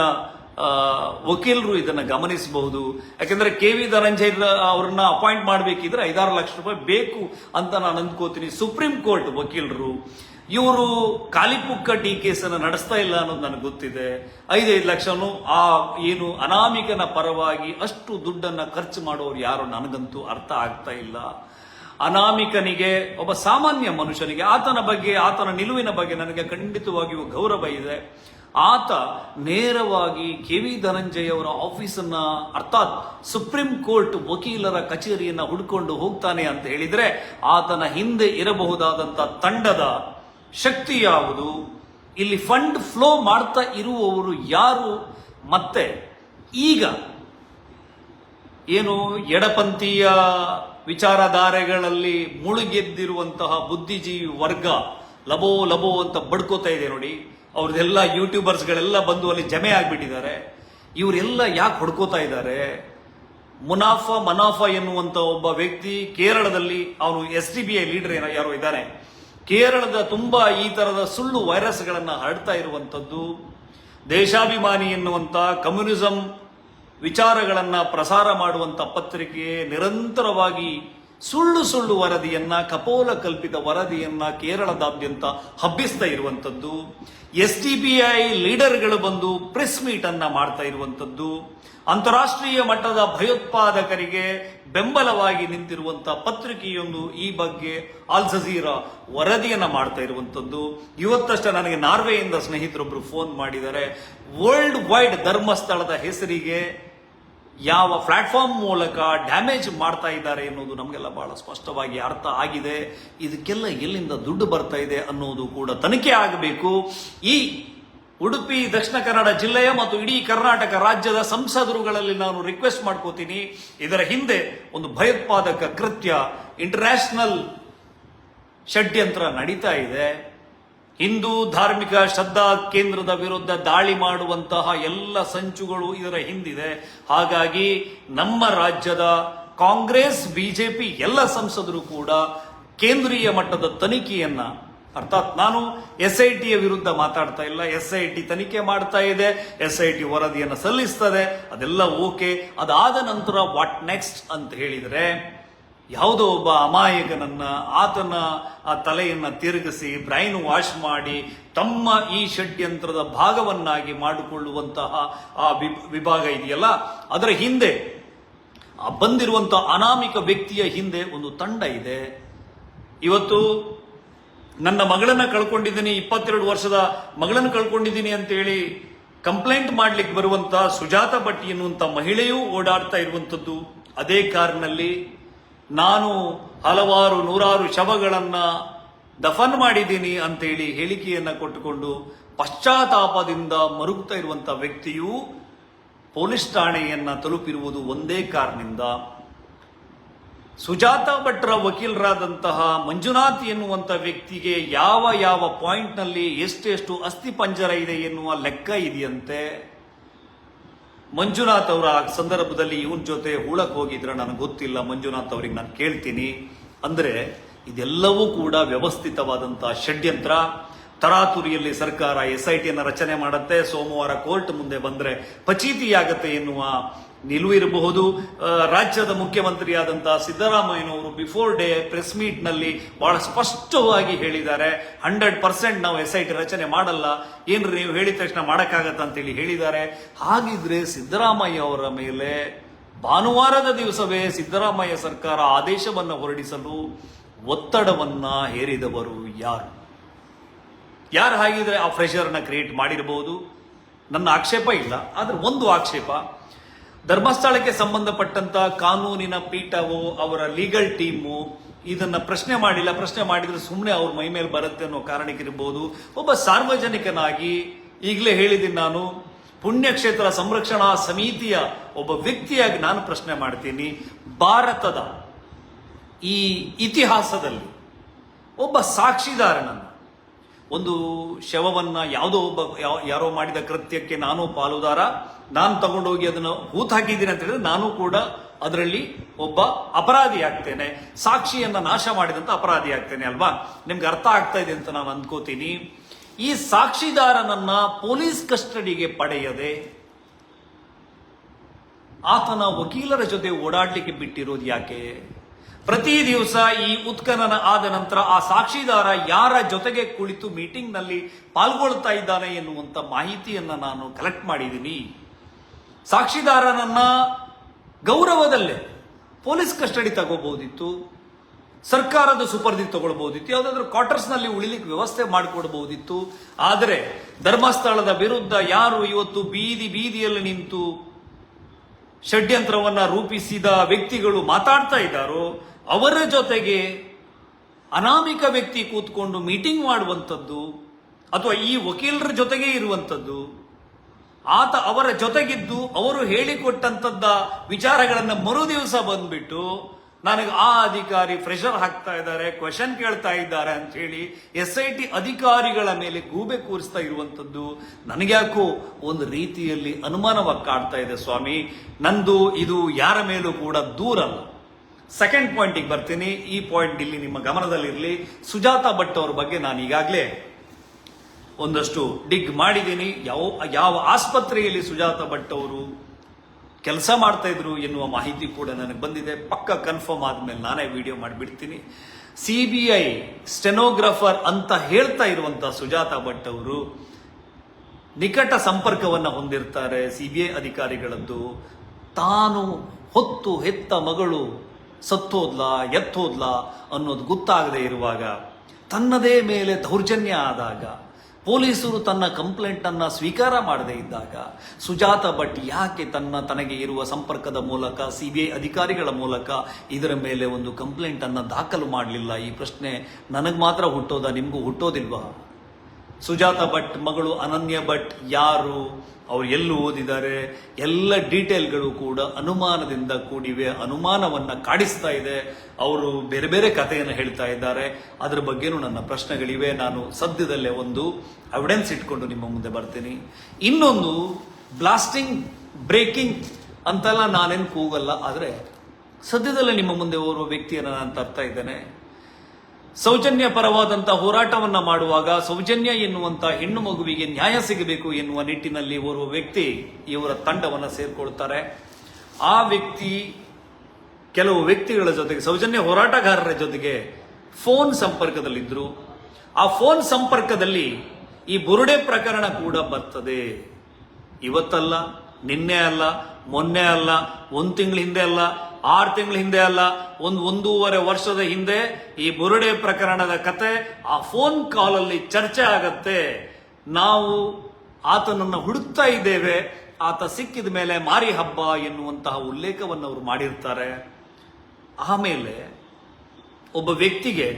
ವಕೀಲರು ಇದನ್ನು ಗಮನಿಸಬಹುದು. ಯಾಕೆಂದರೆ ಕೆ ವಿ ಧನಂಜಯ್ ಅವ್ರನ್ನ ಅಪಾಯಿಂಟ್ ಮಾಡಬೇಕಿದ್ರೆ ಐದಾರು ಲಕ್ಷ ರೂಪಾಯಿ ಬೇಕು ಅಂತ ನಾನು ಅಂದ್ಕೋತೀನಿ. ಸುಪ್ರೀಂ ಕೋರ್ಟ್ ವಕೀಲರು, ಇವರು ಕಾಲಿಪುಕ್ಕ ಟಿ ಕೇಸನ್ನು ನಡೆಸ್ತಾ ಇಲ್ಲ ಅನ್ನೋದು ನನಗೆ ಗೊತ್ತಿದೆ. ಐದೈದು ಲಕ್ಷನು ಆ ಏನು ಅನಾಮಿಕನ ಪರವಾಗಿ ಅಷ್ಟು ದುಡ್ಡನ್ನು ಖರ್ಚು ಮಾಡೋರು ಯಾರು? ನನಗಂತೂ ಅರ್ಥ ಆಗ್ತಾ ಇಲ್ಲ. ಅನಾಮಿಕನಿಗೆ, ಒಬ್ಬ ಸಾಮಾನ್ಯ ಮನುಷ್ಯನಿಗೆ, ಆತನ ಬಗ್ಗೆ, ಆತನ ನಿಲುವಿನ ಬಗ್ಗೆ ನನಗೆ ಖಂಡಿತವಾಗಿಯೂ ಗೌರವ ಇದೆ. ಆತ ನೇರವಾಗಿ ಕೆ ವಿ ಧನಂಜಯ ಅವರ ಆಫೀಸನ್ನ, ಅರ್ಥಾತ್ ಸುಪ್ರೀಂ ಕೋರ್ಟ್ ವಕೀಲರ ಕಚೇರಿಯನ್ನ ಹುಡ್ಕೊಂಡು ಹೋಗ್ತಾನೆ ಅಂತ ಹೇಳಿದ್ರೆ, ಆತನ ಹಿಂದೆ ಇರಬಹುದಾದಂತ ತಂಡದ ಶಕ್ತಿ ಯಾವುದು? ಇಲ್ಲಿ ಫಂಡ್ ಫ್ಲೋ ಮಾಡ್ತಾ ಇರುವವರು ಯಾರು? ಮತ್ತೆ ಈಗ, ಏನು ಎಡಪಂಥೀಯ ವಿಚಾರಧಾರೆಗಳಲ್ಲಿ ಮುಳುಗೆದ್ದಿರುವಂತಹ ಬುದ್ಧಿಜೀವಿ ವರ್ಗ ಲಬೋ ಲಬೋ ಅಂತ ಬಡ್ಕೋತಾ ಇದೆ ನೋಡಿ. ಅವ್ರದ್ದೆಲ್ಲ ಯೂಟ್ಯೂಬರ್ಸ್ಗಳೆಲ್ಲ ಬಂದು ಅಲ್ಲಿ ಜಮೆ ಆಗಿಬಿಟ್ಟಿದ್ದಾರೆ. ಇವರೆಲ್ಲ ಯಾಕೆ ಹೊಡ್ಕೋತಾ ಇದ್ದಾರೆ? ಮುನಾಫಾ ಮನಾಫಾ ಎನ್ನುವಂತ ಒಬ್ಬ ವ್ಯಕ್ತಿ ಕೇರಳದಲ್ಲಿ, ಅವನು S D B I leader ಏನೋ ಯಾರೋ ಇದ್ದಾನೆ. ಕೇರಳದ ತುಂಬಾ ಈ ತರದ ಸುಳ್ಳು ವೈರಸ್ಗಳನ್ನು ಹರಡ್ತಾ ಇರುವಂಥದ್ದು ದೇಶಾಭಿಮಾನಿ ಎನ್ನುವಂತ ಕಮ್ಯುನಿಸಂ ವಿಚಾರಗಳನ್ನ ಪ್ರಸಾರ ಮಾಡುವಂಥ ಪತ್ರಿಕೆ ನಿರಂತರವಾಗಿ ಸುಳ್ಳು ಸುಳ್ಳು ವರದಿಯನ್ನ, ಕಪೋಲ ಕಲ್ಪಿತ ವರದಿಯನ್ನ ಕೇರಳದಾದ್ಯಂತ ಹಬ್ಬಿಸ್ತಾ ಇರುವಂಥದ್ದು ಎಸ್ ಡಿ ಬಿ ಐ ಲೀಡರ್ಗಳು ಬಂದು ಪ್ರೆಸ್ ಮೀಟ್ ಅನ್ನ ಮಾಡ್ತಾ ಇರುವಂಥದ್ದು ಅಂತಾರಾಷ್ಟ್ರೀಯ ಮಟ್ಟದ ಭಯೋತ್ಪಾದಕರಿಗೆ ಬೆಂಬಲವಾಗಿ ನಿಂತಿರುವಂತಹ ಪತ್ರಿಕೆಯೊಂದು ಈ ಬಗ್ಗೆ ಆಲ್ ಜಜೀರಾ ವರದಿಯನ್ನ ಮಾಡ್ತಾ ಇರುವಂಥದ್ದು ಇವತ್ತಷ್ಟೇ ನನಗೆ ನಾರ್ವೆಯಿಂದ ಸ್ನೇಹಿತರೊಬ್ಬರು ಫೋನ್ ಮಾಡಿದ್ದಾರೆ. ವರ್ಲ್ಡ್ ವೈಡ್ ಧರ್ಮಸ್ಥಳದ ಹೆಸರಿಗೆ ಯಾವ ಪ್ಲಾಟ್ಫಾರ್ಮ್ ಮೂಲಕ ಡ್ಯಾಮೇಜ್ ಮಾಡ್ತಾ ಇದ್ದಾರೆ ಎನ್ನುವುದು ನಮಗೆಲ್ಲ ಬಹಳ ಸ್ಪಷ್ಟವಾಗಿ ಅರ್ಥ ಆಗಿದೆ. ಇದಕ್ಕೆಲ್ಲ ಎಲ್ಲಿಂದ ದುಡ್ಡು ಬರ್ತಾ ಇದೆ ಅನ್ನೋದು ಕೂಡ ತನಿಖೆ ಆಗಬೇಕು. ಈ ಉಡುಪಿ, ದಕ್ಷಿಣ ಕನ್ನಡ ಜಿಲ್ಲೆಯ ಮತ್ತು ಇಡೀ ಕರ್ನಾಟಕ ರಾಜ್ಯದ ಸಂಸದರುಗಳಲ್ಲಿ ನಾನು ರಿಕ್ವೆಸ್ಟ್ ಮಾಡ್ಕೋತೀನಿ. ಇದರ ಹಿಂದೆ ಒಂದು ಭಯೋತ್ಪಾದಕ ಕೃತ್ಯ ಇಂಟರ್ನ್ಯಾಷನಲ್ ಷಡ್ಯಂತ್ರ ನಡೀತಾ ಇದೆ. ಹಿಂದೂ ಧಾರ್ಮಿಕ ಶ್ರದ್ಧಾ ಕೇಂದ್ರದ ವಿರುದ್ಧ ದಾಳಿ ಮಾಡುವಂತಹ ಎಲ್ಲ ಸಂಚುಗಳು ಇದರ ಹಿಂದಿದೆ. ಹಾಗಾಗಿ ನಮ್ಮ ರಾಜ್ಯದ ಕಾಂಗ್ರೆಸ್, ಬಿಜೆಪಿ ಎಲ್ಲ ಸಂಸದರು ಕೂಡ ಕೇಂದ್ರೀಯ ಮಟ್ಟದ ತನಿಖೆಯನ್ನ, ಅರ್ಥಾತ್ ನಾನು ಎಸ್ ಐ ಟಿಯ ವಿರುದ್ಧ ಮಾತಾಡ್ತಾ ಇಲ್ಲ ಎಸ್ ಐ ಟಿ ತನಿಖೆ ಮಾಡ್ತಾ ಇದೆ ಎಸ್ ಐ ಟಿ ವರದಿಯನ್ನು ಸಲ್ಲಿಸ್ತದೆ, ಅದೆಲ್ಲ ಓಕೆ. ಅದಾದ ನಂತರ ವಾಟ್ ನೆಕ್ಸ್ಟ್ ಅಂತ ಹೇಳಿದರೆ ಯಾವುದೋ ಒಬ್ಬ ಅಮಾಯಕನನ್ನ ಆತನ ಆ ತಲೆಯನ್ನ ತಿರುಗಿಸಿ ಬ್ರೈನ್ ವಾಶ್ ಮಾಡಿ ತಮ್ಮ ಈ ಷಡ್ಯಂತ್ರದ ಭಾಗವನ್ನಾಗಿ ಮಾಡಿಕೊಳ್ಳುವಂತಹ ಆ ವಿಭ- ವಿಭಾಗ ಇದೆಯಲ್ಲ? ಅದರ ಹಿಂದೆ ಬಂದಿರುವಂತಹ ಅನಾಮಿಕ ವ್ಯಕ್ತಿಯ ಹಿಂದೆ ಒಂದು ತಂಡ ಇದೆ. ಇವತ್ತು ನನ್ನ ಮಗಳನ್ನ ಕಳ್ಕೊಂಡಿದ್ದೀನಿ, ಇಪ್ಪತ್ತೆರಡು ವರ್ಷದ ಮಗಳನ್ನ ಕಳ್ಕೊಂಡಿದ್ದೀನಿ ಅಂತೇಳಿ ಕಂಪ್ಲೇಂಟ್ ಮಾಡ್ಲಿಕ್ಕೆ ಬರುವಂತಹ ಸುಜಾತ ಭಟ್ಟಿ ಎನ್ನುವಂತ ಮಹಿಳೆಯೂ ಓಡಾಡ್ತಾ ಇರುವಂತದ್ದು. ಅದೇ ಕಾರಿನಲ್ಲಿ ನಾನು ಹಲವಾರು ನೂರಾರು ಶವಗಳನ್ನು ದಫನ್ ಮಾಡಿದ್ದೀನಿ ಅಂತೇಳಿ ಹೇಳಿಕೆಯನ್ನ ಕೊಟ್ಟುಕೊಂಡು ಪಶ್ಚಾತ್ತಾಪದಿಂದ ಮರುಗ್ತಾ ಇರುವಂಥ ವ್ಯಕ್ತಿಯು ಪೊಲೀಸ್ ಠಾಣೆಯನ್ನ ತಲುಪಿರುವುದು ಒಂದೇ ಕಾರಣದಿಂದ. ಸುಜಾತ ಭಟ್ರ ವಕೀಲರಾದಂತಹ ಮಂಜುನಾಥ್ ಎನ್ನುವಂಥ ವ್ಯಕ್ತಿಗೆ ಯಾವ ಯಾವ ಪಾಯಿಂಟ್ನಲ್ಲಿ ಎಷ್ಟೆಷ್ಟು ಅಸ್ಥಿ ಪಂಜರ ಇದೆ ಎನ್ನುವ ಲೆಕ್ಕ ಇದೆಯಂತೆ. ಮಂಜುನಾಥ್ ಅವರ ಸಂದರ್ಭದಲ್ಲಿ ಇವನ್ ಜೊತೆ ಹೂಳಕ್ಕೆ ಹೋಗಿದ್ರೆ ನನಗೆ ಗೊತ್ತಿಲ್ಲ. ಮಂಜುನಾಥ್ ಅವ್ರಿಗೆ ನಾನು ಕೇಳ್ತೀನಿ. ಅಂದ್ರೆ ಇದೆಲ್ಲವೂ ಕೂಡ ವ್ಯವಸ್ಥಿತವಾದಂತಹ ಷಡ್ಯಂತ್ರ. ತರಾತುರಿಯಲ್ಲಿ ಸರ್ಕಾರ ಎಸ್ ಐ ಟಿಯನ್ನು ರಚನೆ ಮಾಡುತ್ತೆ. ಸೋಮವಾರ ಕೋರ್ಟ್ ಮುಂದೆ ಬಂದ್ರೆ ಪಚೀತಿಯಾಗತ್ತೆ ಎನ್ನುವ ನಿಲುವು ಇರಬಹುದು ಆ, ರಾಜ್ಯದ ಮುಖ್ಯಮಂತ್ರಿಯಾದಂತಹ ಸಿದ್ದರಾಮಯ್ಯನವರು ಬಿಫೋರ್ ಡೇ ಪ್ರೆಸ್ ಮೀಟ್ನಲ್ಲಿ ಬಹಳ ಸ್ಪಷ್ಟವಾಗಿ ಹೇಳಿದ್ದಾರೆ. ಹಂಡ್ರೆಡ್ ಪರ್ಸೆಂಟ್ ನಾವು ಎಸ್ ಐ ಟಿ ರಚನೆ ಮಾಡಲ್ಲ. ಏನ್ರಿ ನೀವು ಹೇಳಿದ ತಕ್ಷಣ ಮಾಡಕ್ಕಾಗತ್ತ ಅಂತೇಳಿ ಹೇಳಿದ್ದಾರೆ. ಹಾಗಿದ್ರೆ ಸಿದ್ದರಾಮಯ್ಯ ಅವರ ಮೇಲೆ ಭಾನುವಾರದ ದಿವಸವೇ ಸಿದ್ದರಾಮಯ್ಯ ಸರ್ಕಾರ ಆದೇಶವನ್ನು ಹೊರಡಿಸಲು ಒತ್ತಡವನ್ನ ಹೇರಿದವರು ಯಾರು? ಯಾರು ಹಾಗಿದ್ರೆ ಆ ಫ್ರೆಷರ್ನ ಕ್ರಿಯೇಟ್ ಮಾಡಿರಬಹುದು ನನ್ನ ಆಕ್ಷೇಪ ಇಲ್ಲ. ಆದರೆ ಒಂದು ಆಕ್ಷೇಪ ಧರ್ಮಸ್ಥಳಕ್ಕೆ ಸಂಬಂಧಪಟ್ಟಂತ ಕಾನೂನಿನ ಪೀಠವು ಅವರ ಲೀಗಲ್ ಟೀಮು ಇದನ್ನ ಪ್ರಶ್ನೆ ಮಾಡಿಲ್ಲ. ಪ್ರಶ್ನೆ ಮಾಡಿದ್ರೆ ಸುಮ್ಮನೆ ಅವ್ರ ಮೈ ಮೇಲೆ ಬರುತ್ತೆ ಅನ್ನೋ ಕಾರಣಕ್ಕಿರ್ಬೋದು ಒಬ್ಬ ಸಾರ್ವಜನಿಕನಾಗಿ ಈಗಲೇ ಹೇಳಿದ್ದೀನಿ ನಾನು, ಪುಣ್ಯಕ್ಷೇತ್ರ ಸಂರಕ್ಷಣಾ ಸಮಿತಿಯ ಒಬ್ಬ ವ್ಯಕ್ತಿಯಾಗಿ ನಾನು ಪ್ರಶ್ನೆ ಮಾಡ್ತೀನಿ. ಭಾರತದ ಈ ಇತಿಹಾಸದಲ್ಲಿ ಒಬ್ಬ ಸಾಕ್ಷಿದಾರನನ್ನ ಒಂದು ಶವವನ್ನ ಯಾವುದೋ ಒಬ್ಬ ಯಾರೋ ಮಾಡಿದ ಕೃತ್ಯಕ್ಕೆ ನಾನು ಪಾಲುದಾರ. ನಾನು ತಗೊಂಡೋಗಿ ಅದನ್ನು ಹೂತ್ ಹಾಕಿದ್ದೀನಿ ಅಂತ ಹೇಳಿದ್ರೆ ನಾನು ಕೂಡ ಅದರಲ್ಲಿ ಒಬ್ಬ ಅಪರಾಧಿ ಆಗ್ತೇನೆ. ಸಾಕ್ಷಿಯನ್ನ ನಾಶ ಮಾಡಿದಂತ ಅಪರಾಧಿ ಆಗ್ತೇನೆ ಅಲ್ವಾ? ನಿಮ್ಗೆ ಅರ್ಥ ಆಗ್ತಾ ಇದೆ ಅಂತ ನಾನು ಅಂದ್ಕೋತೀನಿ. ಈ ಸಾಕ್ಷಿದಾರನನ್ನ ಪೊಲೀಸ್ ಕಸ್ಟಡಿಗೆ ಪಡೆಯದೆ ಆತನ ವಕೀಲರ ಜೊತೆ ಓಡಾಡ್ಲಿಕ್ಕೆ ಬಿಟ್ಟಿರೋದು ಯಾಕೆ? ಪ್ರತಿ ದಿವಸ ಈ ಉತ್ಖನನ ಆದ ನಂತರ ಆ ಸಾಕ್ಷಿದಾರ ಯಾರ ಜೊತೆಗೆ ಕುಳಿತು ಮೀಟಿಂಗ್ನಲ್ಲಿ ಪಾಲ್ಗೊಳ್ತಾ ಇದ್ದಾನೆ ಎನ್ನುವಂತ ಮಾಹಿತಿಯನ್ನ ನಾನು ಕಲೆಕ್ಟ್ ಮಾಡಿದ್ದೀನಿ. ಸಾಕ್ಷಿದಾರನನ್ನ ಗೌರವದಲ್ಲೇ ಪೊಲೀಸ್ ಕಸ್ಟಡಿ ತಗೋಬಹುದಿತ್ತು, ಸರ್ಕಾರದ ಸುಪರ್ದಿ ತಗೊಳ್ಬಹುದಿತ್ತು, ಯಾವುದಾದ್ರೂ ಕ್ವಾರ್ಟರ್ಸ್ನಲ್ಲಿ ಉಳಿಲಿಕ್ಕೆ ವ್ಯವಸ್ಥೆ ಮಾಡಿಕೊಡ್ಬಹುದಿತ್ತು. ಆದರೆ ಧರ್ಮಸ್ಥಳದ ವಿರುದ್ಧ ಯಾರು ಇವತ್ತು ಬೀದಿ ಬೀದಿಯಲ್ಲಿ ನಿಂತು ಷಡ್ಯಂತ್ರವನ್ನ ರೂಪಿಸಿದ ವ್ಯಕ್ತಿಗಳು ಮಾತಾಡ್ತಾ ಇದ್ದಾರೋ ಅವರ ಜೊತೆಗೆ ಅನಾಮಿಕ ವ್ಯಕ್ತಿ ಕೂತ್ಕೊಂಡು ಮೀಟಿಂಗ್ ಮಾಡುವಂಥದ್ದು ಅಥವಾ ಈ ವಕೀಲರ ಜೊತೆಗೆ ಇರುವಂಥದ್ದು, ಆತ ಅವರ ಜೊತೆಗಿದ್ದು ಅವರು ಹೇಳಿಕೊಟ್ಟಂತದ್ದ ವಿಚಾರಗಳನ್ನು ಮರು ದಿವಸ ಬಂದ್ಬಿಟ್ಟು ನನಗೆ ಆ ಅಧಿಕಾರಿ ಪ್ರೆಷರ್ ಹಾಕ್ತಾ ಇದ್ದಾರೆ ಕ್ವಶನ್ ಕೇಳ್ತಾ ಇದ್ದಾರೆ ಅಂತ ಹೇಳಿ ಎಸ್ ಐ ಟಿ ಅಧಿಕಾರಿಗಳ ಮೇಲೆ ಗೂಬೆ ಕೂರಿಸ್ತಾ ಇರುವಂತದ್ದು ನನಗ್ಯಾಕೋ ಒಂದು ರೀತಿಯಲ್ಲಿ ಅನುಮಾನವಾಗಿ ಕಾಡ್ತಾ ಇದೆ ಸ್ವಾಮಿ. ನಂದು ಇದು ಯಾರ ಮೇಲೂ ಕೂಡ ದೂರಲ್ಲ. ಸೆಕೆಂಡ್ ಪಾಯಿಂಟಿಗೆ ಬರ್ತೀನಿ. ಈ ಪಾಯಿಂಟ್ ಇಲ್ಲಿ ನಿಮ್ಮ ಗಮನದಲ್ಲಿರಲಿ. ಸುಜಾತ ಭಟ್ ಅವ್ರ ಬಗ್ಗೆ ನಾನು ಈಗಾಗಲೇ ಒಂದಷ್ಟು ಡಿಗ್ ಮಾಡಿದ್ದೀನಿ. ಯಾವ ಯಾವ ಆಸ್ಪತ್ರೆಯಲ್ಲಿ ಸುಜಾತ ಭಟ್ ಅವರು ಕೆಲಸ ಮಾಡ್ತಾ ಇದ್ರು ಎನ್ನುವ ಮಾಹಿತಿ ಕೂಡ ನನಗೆ ಬಂದಿದೆ. ಪಕ್ಕ ಕನ್ಫರ್ಮ್ ಆದ್ಮೇಲೆ ನಾನೇ ವಿಡಿಯೋ ಮಾಡಿಬಿಡ್ತೀನಿ. ಸಿ ಬಿ ಐ ಸ್ಟೆನೋಗ್ರಾಫರ್ ಅಂತ ಹೇಳ್ತಾ ಇರುವಂತ ಸುಜಾತ ಭಟ್ ಅವರು ನಿಕಟ ಸಂಪರ್ಕವನ್ನ ಹೊಂದಿರ್ತಾರೆ. ಸಿ ಬಿ ಐ ಅಧಿಕಾರಿಗಳದ್ದು. ತಾನು ಹೊತ್ತು ಹೆತ್ತ ಮಗಳು ಸತ್ತೋದ್ಲಾ, ಎತ್ತೋದ್ಲಾ ಅನ್ನೋದು ಗೊತ್ತಾಗದೇ ಇರುವಾಗ, ತನ್ನದೇ ಮೇಲೆ ದೌರ್ಜನ್ಯ ಆದಾಗ, ಪೊಲೀಸರು ತನ್ನ ಕಂಪ್ಲೇಂಟನ್ನು ಸ್ವೀಕಾರ ಮಾಡದೇ ಇದ್ದಾಗ, ಸುಜಾತ ಭಟ್ ಯಾಕೆ ತನ್ನ ತನಗೆ ಇರುವ ಸಂಪರ್ಕದ ಮೂಲಕ ಸಿ ಬಿ ಐ ಅಧಿಕಾರಿಗಳ ಮೂಲಕ ಇದರ ಮೇಲೆ ಒಂದು ಕಂಪ್ಲೇಂಟನ್ನು ದಾಖಲು ಮಾಡಲಿಲ್ಲ? ಈ ಪ್ರಶ್ನೆ ನನಗೆ ಮಾತ್ರ ಹುಟ್ಟೋದ, ನಿಮಗೂ ಹುಟ್ಟೋದಿಲ್ವಾ? ಸುಜಾತ ಭಟ್, ಮಗಳು ಅನನ್ಯ ಭಟ್ ಯಾರು? ಅವರು ಎಲ್ಲಿ ಓದಿದ್ದಾರೆ? ಎಲ್ಲ ಡೀಟೇಲ್ಗಳು ಕೂಡ ಅನುಮಾನದಿಂದ ಕೂಡಿವೆ. ಅನುಮಾನವನ್ನು ಕಾಡಿಸ್ತಾ ಇದೆ. ಅವರು ಬೇರೆ ಬೇರೆ ಕಥೆಯನ್ನು ಹೇಳ್ತಾ ಇದ್ದಾರೆ. ಅದರ ಬಗ್ಗೆನೂ ನನ್ನ ಪ್ರಶ್ನೆಗಳಿವೆ. ನಾನು ಸದ್ಯದಲ್ಲೇ ಒಂದು ಎವಿಡೆನ್ಸ್ ಇಟ್ಕೊಂಡು ನಿಮ್ಮ ಮುಂದೆ ಬರ್ತೀನಿ. ಇನ್ನೊಂದು ಬ್ಲಾಸ್ಟಿಂಗ್ ಬ್ರೇಕಿಂಗ್ ಅಂತೆಲ್ಲ ನಾನೇನು ಕೂಗಲ್ಲ, ಆದರೆ ಸದ್ಯದಲ್ಲೇ ನಿಮ್ಮ ಮುಂದೆ ಓರ್ವ ವ್ಯಕ್ತಿಯನ್ನು ನಾನು ತರ್ತಾ ಇದ್ದೇನೆ. ಸೌಜನ್ಯ ಪರವಾದಂತ ಹೋರಾಟವನ್ನ ಮಾಡುವಾಗ ಸೌಜನ್ಯ ಎನ್ನುವಂತ ಹೆಣ್ಣು ಮಗುವಿಗೆ ನ್ಯಾಯ ಸಿಗಬೇಕು ಎನ್ನುವ ನಿಟ್ಟಿನಲ್ಲಿ ಓರ್ವ ವ್ಯಕ್ತಿ ಇವರ ತಂಡವನ್ನು ಸೇರ್ಕೊಳ್ತಾರೆ. ಆ ವ್ಯಕ್ತಿ ಕೆಲವು ವ್ಯಕ್ತಿಗಳ ಜೊತೆಗೆ, ಸೌಜನ್ಯ ಹೋರಾಟಗಾರರ ಜೊತೆಗೆ ಫೋನ್ ಸಂಪರ್ಕದಲ್ಲಿದ್ದರು ಆ ಫೋನ್ ಸಂಪರ್ಕದಲ್ಲಿ ಈ ಬುರುಡೆ ಪ್ರಕರಣ ಕೂಡ ಬರ್ತದೆ. ಇವತ್ತಲ್ಲ, ನಿನ್ನೆ ಅಲ್ಲ, ಮೊನ್ನೆ ಅಲ್ಲ, ಒಂದು ತಿಂಗಳ ಹಿಂದೆ ಅಲ್ಲ ಆರು ತಿಂಗಳ ಹಿಂದೆ ಅಲ್ಲ, ಒಂದು ಒಂದೂವರೆ ವರ್ಷದ ಹಿಂದೆ ಈ ಬುರುಡೆ ಪ್ರಕರಣದ ಕತೆ, ಆ ಫೋನ್ ಕಾಲಲ್ಲಿ ಚರ್ಚೆ ಆಗತ್ತೆ. ನಾವು ಆತನನ್ನು ಹುಡುಕ್ತಾ ಇದ್ದೇವೆ, ಆತ ಸಿಕ್ಕಿದ ಮೇಲೆ ಮಾರಿ ಹಬ್ಬ ಎನ್ನುವಂತಹ ಉಲ್ಲೇಖವನ್ನು ಅವರು ಮಾಡಿರ್ತಾರೆ. ಆಮೇಲೆ ಒಬ್ಬ ವ್ಯಕ್ತಿಗೆ,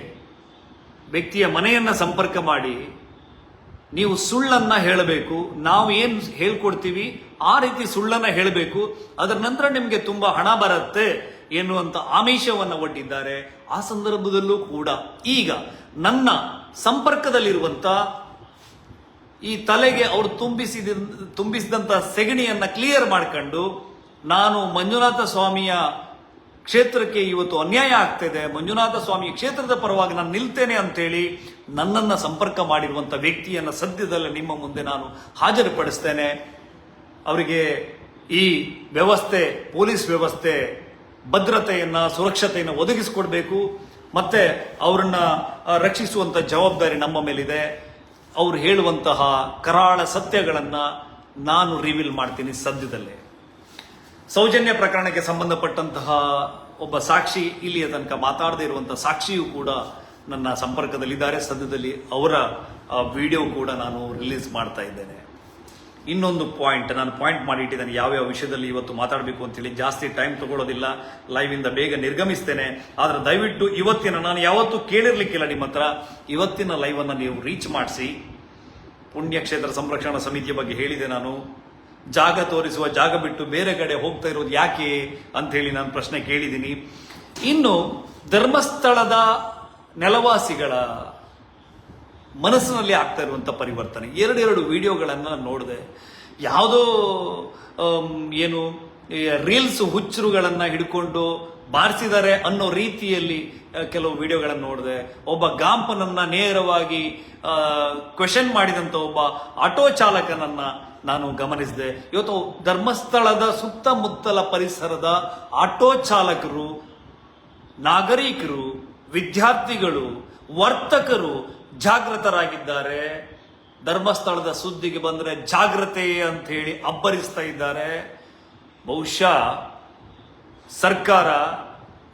ವ್ಯಕ್ತಿಯ ಮನೆಯನ್ನ ಸಂಪರ್ಕ ಮಾಡಿ, ನೀವು ಸುಳ್ಳನ್ನ ಹೇಳಬೇಕು, ನಾವು ಏನು ಹೇಳ್ಕೊಡ್ತೀವಿ ಆ ರೀತಿ ಸುಳ್ಳನ್ನ ಹೇಳಬೇಕು, ಅದರ ನಂತರ ನಿಮಗೆ ತುಂಬಾ ಹಣ ಬರುತ್ತೆ ಎನ್ನುವಂತ ಆಮಿಷವನ್ನು ಒಡ್ಡಿದ್ದಾರೆ. ಆ ಸಂದರ್ಭದಲ್ಲೂ ಕೂಡ ಈಗ ನನ್ನ ಸಂಪರ್ಕದಲ್ಲಿರುವಂತ ಈ ತಲೆಗೆ ಅವರು ತುಂಬಿಸಿದ, ತುಂಬಿಸಿದಂತ ಸೆಗಣಿಯನ್ನ ಕ್ಲಿಯರ್ ಮಾಡ್ಕೊಂಡು ನಾನು ಮಂಜುನಾಥ ಸ್ವಾಮಿಯ ಕ್ಷೇತ್ರಕ್ಕೆ ಇವತ್ತು ಅನ್ಯಾಯ ಆಗ್ತಿದೆ. ಮಂಜುನಾಥ ಸ್ವಾಮಿ ಕ್ಷೇತ್ರದ ಪರವಾಗಿ ನಾನು ನಿಲ್ತೇನೆ ಅಂತೇಳಿ ನನ್ನನ್ನ ಸಂಪರ್ಕ ಮಾಡಿರುವಂಥ ವ್ಯಕ್ತಿಯನ್ನ ಸದ್ಯದಲ್ಲೇ ನಿಮ್ಮ ಮುಂದೆ ನಾನು ಹಾಜರುಪಡಿಸ್ತೇನೆ. ಅವರಿಗೆ ಈ ವ್ಯವಸ್ಥೆ, ಪೊಲೀಸ್ ವ್ಯವಸ್ಥೆ, ಭದ್ರತೆಯನ್ನ, ಸುರಕ್ಷತೆಯನ್ನು ಒದಗಿಸಿಕೊಡ್ಬೇಕು. ಮತ್ತೆ ಅವರನ್ನ ರಕ್ಷಿಸುವಂತ ಜವಾಬ್ದಾರಿ ನಮ್ಮ ಮೇಲಿದೆ. ಅವ್ರು ಹೇಳುವಂತಹ ಕರಾಳ ಸತ್ಯಗಳನ್ನ ನಾನು ರಿವೀಲ್ ಮಾಡ್ತೀನಿ ಸದ್ಯದಲ್ಲೇ. ಸೌಜನ್ಯ ಪ್ರಕರಣಕ್ಕೆ ಸಂಬಂಧಪಟ್ಟಂತಹ ಒಬ್ಬ ಸಾಕ್ಷಿ ಇಲ್ಲಿಯ ತನಕ ಮಾತಾಡದೇ ಇರುವಂತಹ ಸಾಕ್ಷಿಯೂ ಕೂಡ ನನ್ನ ಸಂಪರ್ಕದಲ್ಲಿದ್ದಾರೆ. ಸದ್ಯದಲ್ಲಿ ಅವರ ವಿಡಿಯೋ ಕೂಡ ನಾನು ರಿಲೀಸ್ ಮಾಡ್ತಾ ಇದ್ದೇನೆ. ಇನ್ನೊಂದು ಪಾಯಿಂಟ್ ನಾನು ಪಾಯಿಂಟ್ ಮಾಡಿ ಇಟ್ಟಿದ್ದೇನೆ ಯಾವ್ಯಾವ ವಿಷಯದಲ್ಲಿ ಇವತ್ತು ಮಾತಾಡಬೇಕು ಅಂತೇಳಿ ಜಾಸ್ತಿ ಟೈಮ್ ತಗೊಳ್ಳೋದಿಲ್ಲ ಲೈವ್ ಇಂದ ಬೇಗ ನಿರ್ಗಮಿಸ್ತೇನೆ. ಆದರೆ ದಯವಿಟ್ಟು ಇವತ್ತಿನ ನಾನು ಯಾವತ್ತೂ ಕೇಳಿರ್ಲಿಕ್ಕಿಲ್ಲ ನಿಮ್ಮ ಹತ್ರ. ಇವತ್ತಿನ ಲೈವ್ ಅನ್ನ ನೀವು ರೀಚ್ ಮಾಡಿಸಿ. ಪುಣ್ಯಕ್ಷೇತ್ರ ಸಂರಕ್ಷಣಾ ಸಮಿತಿಯ ಬಗ್ಗೆ ಹೇಳಿದೆ ನಾನು. ಜಾಗ ತೋರಿಸುವ ಜಾಗ ಬಿಟ್ಟು ಬೇರೆ ಕಡೆ ಹೋಗ್ತಾ ಇರೋದು ಯಾಕೆ ಅಂತ ಹೇಳಿ ನಾನು ಪ್ರಶ್ನೆ ಕೇಳಿದ್ದೀನಿ. ಇನ್ನು ಧರ್ಮಸ್ಥಳದ ನೆಲವಾಸಿಗಳ ಮನಸ್ಸಿನಲ್ಲಿ ಆಗ್ತಾ ಇರುವಂಥ ಪರಿವರ್ತನೆ. ಎರಡೆರಡು ವಿಡಿಯೋಗಳನ್ನು ನಾನು ನೋಡಿದೆ. ಯಾವುದೋ ಏನು ರೀಲ್ಸ್ ಹುಚ್ಚರುಗಳನ್ನು ಹಿಡ್ಕೊಂಡು ಬಾರಿಸಿದ್ದಾರೆ ಅನ್ನೋ ರೀತಿಯಲ್ಲಿ ಕೆಲವು ವಿಡಿಯೋಗಳನ್ನು ನೋಡಿದೆ. ಒಬ್ಬ ಗಾಂಪನನ್ನು ನೇರವಾಗಿ ಕ್ವೆಶನ್ ಮಾಡಿದಂಥ ಒಬ್ಬ ಆಟೋ ಚಾಲಕನನ್ನು ನಾನು ಗಮನಿಸಿದೆ. ಇವತ್ತು ಧರ್ಮಸ್ಥಳದ ಸುತ್ತಮುತ್ತಲ ಪರಿಸರದ ಆಟೋ ಚಾಲಕರು, ನಾಗರಿಕರು, ವಿದ್ಯಾರ್ಥಿಗಳು, ವರ್ತಕರು ಜಾಗೃತರಾಗಿದ್ದಾರೆ. ಧರ್ಮಸ್ಥಳದ ಸುದ್ದಿಗೆ ಬಂದರೆ ಜಾಗ್ರತೆ ಅಂತ ಹೇಳಿ ಅಬ್ಬರಿಸ್ತಾ ಇದ್ದಾರೆ. ಬಹುಶಃ ಸರ್ಕಾರ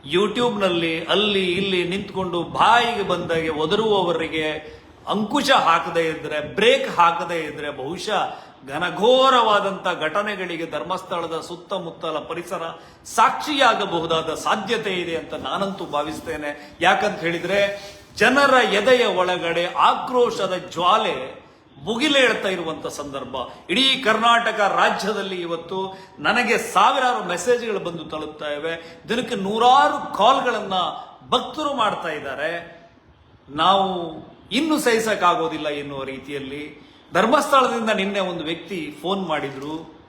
ಯೂಟ್ಯೂಬ್ನಲ್ಲಿ ಅಲ್ಲಿ ಇಲ್ಲಿ ನಿಂತ್ಕೊಂಡು ಬಾಯಿಗೆ ಬಂದಾಗೆ ಒದರುವವರಿಗೆ ಅಂಕುಶ ಹಾಕದೇ ಇದ್ರೆ, ಬ್ರೇಕ್ ಹಾಕದೇ ಇದ್ರೆ ಬಹುಶಃ ಘನಘೋರವಾದಂಥ ಘಟನೆಗಳಿಗೆ ಧರ್ಮಸ್ಥಳದ ಸುತ್ತಮುತ್ತಲ ಪರಿಸರ ಸಾಕ್ಷಿಯಾಗಬಹುದಾದ ಸಾಧ್ಯತೆ ಇದೆ ಅಂತ ನಾನಂತೂ ಭಾವಿಸ್ತೇನೆ. ಯಾಕಂತ ಹೇಳಿದ್ರೆ ಜನರ ಎದೆಯ ಒಳಗಡೆ ಆಕ್ರೋಶದ ಜ್ವಾಲೆ ಮುಗಿಲೇಳ್ತಾ ಇರುವಂತ ಸಂದರ್ಭ. ಇಡೀ ಕರ್ನಾಟಕ ರಾಜ್ಯದಲ್ಲಿ ಇವತ್ತು ನನಗೆ ಸಾವಿರಾರು ಮೆಸೇಜ್ಗಳು ಬಂದು ತಲುಪ್ತಾ ಇವೆ. ದಿನಕ್ಕೆ ನೂರಾರು ಕಾಲ್ಗಳನ್ನ ಭಕ್ತರು ಮಾಡ್ತಾ ಇದ್ದಾರೆ. ನಾವು ಇನ್ನು ಸಹಿಸಕ್ಕಾಗೋದಿಲ್ಲ ಎನ್ನುವ ರೀತಿಯಲ್ಲಿ ಧರ್ಮಸ್ಥಳದಿಂದ ನಿನ್ನೆ ಒಂದು ವ್ಯಕ್ತಿ ಫೋನ್ ಮಾಡಿದ್ರು.